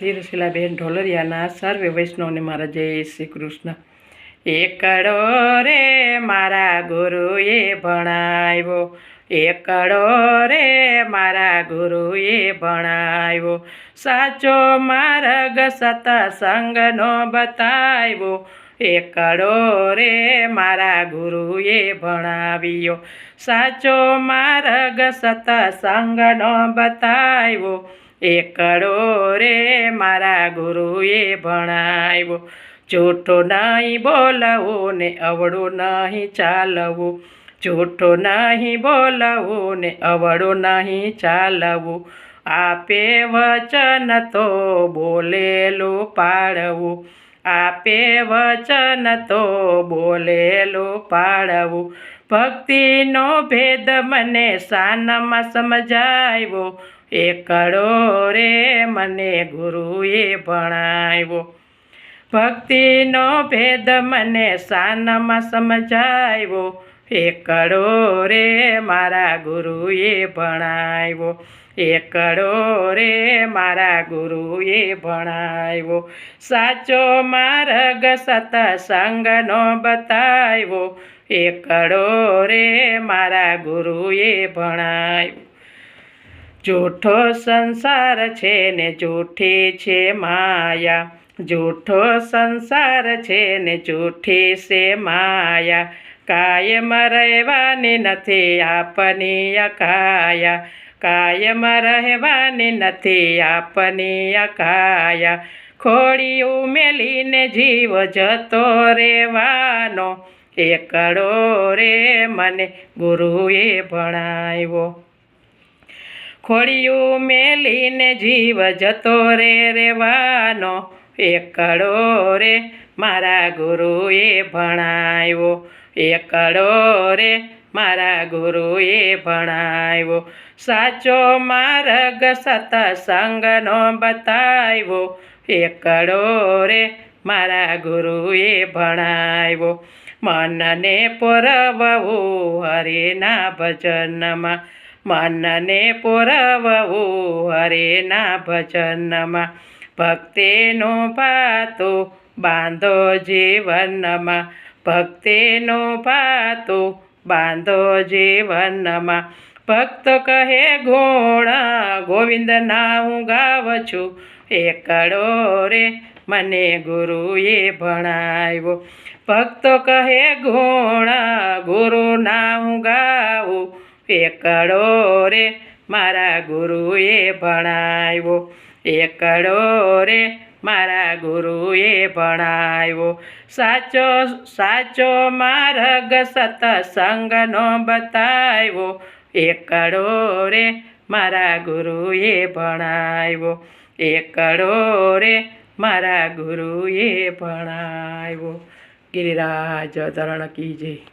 ધીરશીલાબેન ઢોલરિયાના સર્વે વૈષ્ણવને મારા જય શ્રી કૃષ્ણ. એકડો રે મારા ગુરુએ ભણાવ્યો. એકડો રે મારા ગુરુએ ભણાવ્યો. સાચો માર્ગ સતસંગનો બતાવ્યો. એકડો રે મારા ગુરુએ ભણાવ્યો. સાચો માર્ગ સતસંગનો બતાવ્યો. એકડો રે મારા ગુરુએ ભણાવ્યો. જૂઠો નહીં બોલવું ને અવળું નહીં ચાલવું. જૂઠો નહીં બોલવું ને અવળું નહીં ચાલવું. આપે વચન તો બોલેલું પાડવું આપે વચન તો બોલેલું પાડવું ભક્તિનો ભેદ મને સાનામાં સમજાવ્યો. એકડો રે મને ગુરુએ ભણાવ્યો. ભક્તિનો ભેદ મને સાનામાં સમજાવ્યો. એકડો રે મારા ગુરુએ ભણાવ્યો. એકડો રે મારા ગુરુએ ભણાવ્યો. સાચો માર્ગ સતસંગનો બતાવ્યો. એકડો રે મારા ગુરુએ ભણાવ્યો. જૂઠો સંસાર છે ને જૂઠી છે માયા. જૂઠો સંસાર છે ને જૂઠી છે માયા. કાયમ રહેવાની નથી આપની અકાયા કાયમ રહેવાની નથી આપની અકાયા ખોડી ઉમેલીને જીવ જતો રહેવાનો. એકડો રે મને ગુરુએ ભણાવ્યો. ખોડિયું મેલીને જીવ જતો રે રેવાનો. એકડો રે મારા ગુરુએ ભણાવ્યો. એકડો રે મારા ગુરુએ ભણાવ્યો. સાચો માર્ગ સતસંગનો બતાવ્યો. એકડો રે મારા ગુરુએ ભણાવ્યો. મનને પોરવવું હરિના ભજનમાં. મનને પોરવવું હરેના ભજનમાં, ભક્તિનો પાતો બાંધો જીવનમાં, ભક્તિનો પાતો બાંધો જીવનમાં. ભક્ત કહે ગુણ ગોવિંદના હું ગાવ છું, એકડો રે મને ગુરુએ ભણાવ્યો. ભક્તો કહે ગુણ ગુરુના હું ગાવું એકડો રે મારા ગુરુએ ભણાવ્યો. એકડો રે મારા ગુરુએ ભણાવ્યો. સાચો સાચો માર્ગ સતસંગનો બતાવ્યો. એકડો રે મારા ગુરુએ ભણાવ્યો. એકડો રે મારા ગુરુએ ભણાવ્યો. ગિરિરાજ ધરણ કી જય.